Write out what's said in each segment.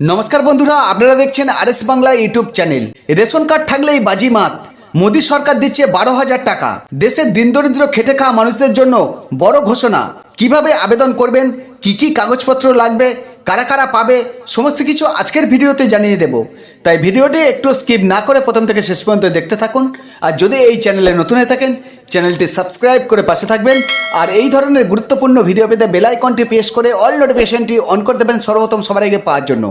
নমস্কার বন্ধুরা, আপনারা দেখছেন R S Bangla YouTube channel. Ration card থাকলেই বাজি মাত মোদী সরকার দিচ্ছে বারো হাজার টাকা। দেশের দিন দরিদ্র খেটে খাওয়া মানুষদের জন্য বড় ঘোষণা। কীভাবে আবেদন করবেন? কি কি কাগজপত্র লাগবে? কারা কারা পাবে, সমস্ত কিছু আজকের ভিডিওতে জানিয়ে দেব। তাই ভিডিওটি একটু স্কিপ না করে প্রথম থেকে শেষ পর্যন্ত দেখতে থাকুন। আর যদি এই চ্যানেলে নতুন হয়ে থাকেন, চ্যানেলটি সাবস্ক্রাইব করে পাশে থাকবেন। আর এই ধরনের গুরুত্বপূর্ণ ভিডিও পেতে বেল আইকনটি প্রেস করে অল নোটিফিকেশনটি অন করে দেবেন সর্বপ্রথম সবার আগে পাওয়ার জন্য।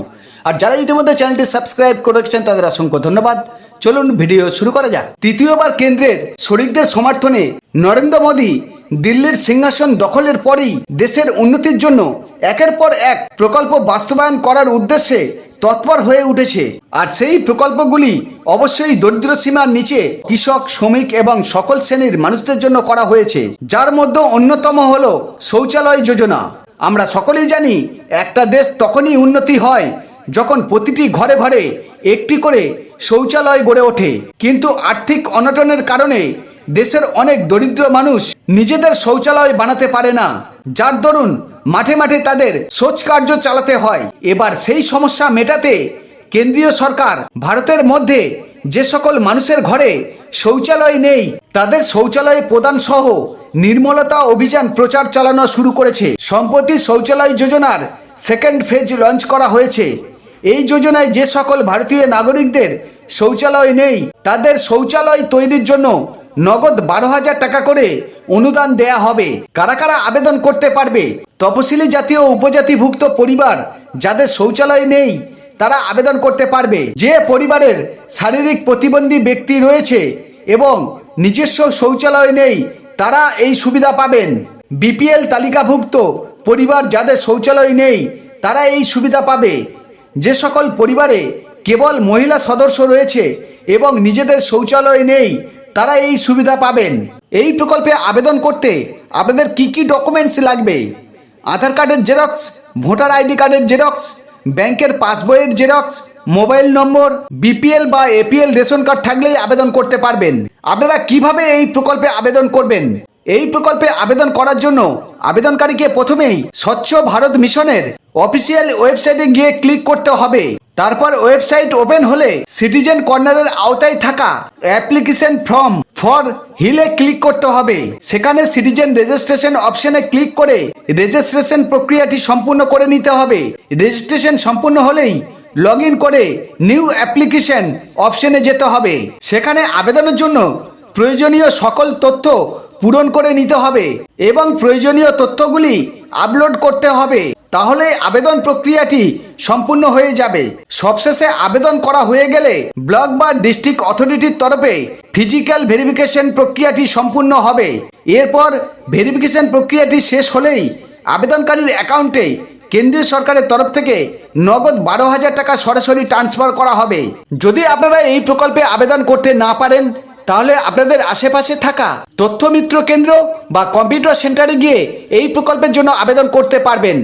আর যারা ইতিমধ্যে চ্যানেলটি সাবস্ক্রাইব করে রেখেছেন, তাদের অসংখ্য ধন্যবাদ। চলুন ভিডিও শুরু করা যাক। তৃতীয়বার কেন্দ্রের শরিকদের সমর্থনে নরেন্দ্র মোদী দিল্লির সিংহাসন দখলের পরেই দেশের উন্নতির জন্য একের পর এক প্রকল্প বাস্তবায়ন করার উদ্দেশ্যে তৎপর হয়ে উঠেছে। আর সেই প্রকল্পগুলি অবশ্যই দরিদ্র সীমার নিচে কৃষক, শ্রমিক এবং সকল শ্রেণির মানুষদের জন্য করা হয়েছে। যার মধ্যে অন্যতম হল শৌচালয় যোজনা। আমরা সকলেই জানি একটা দেশ তখনই উন্নতি হয় যখন প্রতিটি ঘরে ঘরে একটি করে শৌচালয় গড়ে ওঠে। কিন্তু আর্থিক অনটনের কারণে দেশের অনেক দরিদ্র মানুষ নিজেদের শৌচালয় বানাতে পারে না। যার দরুন মাঠে মাঠে তাদের শৌচ কার্য চালাতে হয়। এবার সেই সমস্যা মেটাতে কেন্দ্রীয় সরকার ভারতের মধ্যে যে সকল মানুষের ঘরে শৌচালয় নেই, তাদের শৌচালয় প্রদান সহ নির্মলতা অভিযান প্রচার চালানো শুরু করেছে। সম্প্রতি শৌচালয় যোজনার সেকেন্ড ফেজ লঞ্চ করা হয়েছে। এই যোজনায় যে সকল ভারতীয় নাগরিকদের শৌচালয় নেই, তাদের শৌচালয় তৈরির জন্য নগদ বারো হাজার টাকা করে অনুদান দেয়া হবে। কারা কারা আবেদন করতে পারবে? তপশিলি জাতীয় উপজাতিভুক্ত পরিবার যাদের শৌচালয় নেই, তারা আবেদন করতে পারবে। যে পরিবারের শারীরিক প্রতিবন্ধী ব্যক্তি রয়েছে এবং নিজস্ব শৌচালয় নেই, তারা এই সুবিধা পাবেন। বিপিএল তালিকাভুক্ত পরিবার যাদের শৌচালয় নেই, তারা এই সুবিধা পাবে। যে সকল পরিবারে কেবল মহিলা সদস্য রয়েছে এবং নিজেদের শৌচালয় নেই তারা এই সুবিধা পাবেন। এই প্রকল্পে আবেদন করতে আপনাদের কি কি ডকুমেন্টস লাগবে? আধার কার্ডের জেরক্স ভোটার আইডি কার্ডের জেরক্স ব্যাংকের পাসবইয়ের জেরক্স মোবাইল নম্বর বিপিএল বা এপিএল রেশন কার্ড থাকলেই আবেদন করতে পারবেন। আপনারা কীভাবে এই প্রকল্পে আবেদন করবেন? এই প্রকল্পে আবেদন করার জন্য আবেদনকারীকে প্রথমেই স্বচ্ছ ভারত মিশনের অফিসিয়াল ওয়েবসাইটে গিয়ে ক্লিক করতে হবে। তারপর ওয়েবসাইট ওপেন হলে সিটিজেন কর্নারের আওতায় থাকা অ্যাপ্লিকেশন ফর্ম ফর হিলে ক্লিক করতে হবে। সেখানে সিটিজেন রেজিস্ট্রেশন অপশনে ক্লিক করে রেজিস্ট্রেশন প্রক্রিয়াটি সম্পূর্ণ করে নিতে হবে। রেজিস্ট্রেশন সম্পূর্ণ হলেই লগ করে নিউ অ্যাপ্লিকেশন অপশনে যেতে হবে। সেখানে আবেদনের জন্য প্রয়োজনীয় সকল তথ্য পূরণ করে নিতে হবে এবং প্রয়োজনীয় তথ্যগুলি আপলোড করতে হবে, তাহলে আবেদন প্রক্রিয়াটি সম্পূর্ণ হয়ে যাবে। সবশেষে আবেদন করা হয়ে গেলে ব্লক বা ডিস্ট্রিক্ট অথরিটির তরফে ফিজিক্যাল ভেরিফিকেশন প্রক্রিয়াটি সম্পূর্ণ হবে। এরপর ভেরিফিকেশন প্রক্রিয়াটি শেষ হলেই আবেদনকারীর অ্যাকাউন্টে কেন্দ্রীয় সরকারের তরফ থেকে নগদ বারো হাজার টাকা সরাসরি ট্রান্সফার করা হবে। যদি আপনারা এই প্রকল্পে আবেদন করতে না পারেন তাহলে আপনাদের আশেপাশে থাকা তথ্যমিত্র কেন্দ্র বা কম্পিউটার সেন্টারে গিয়ে এই প্রকল্পের জন্য আবেদন করতে পারবেন।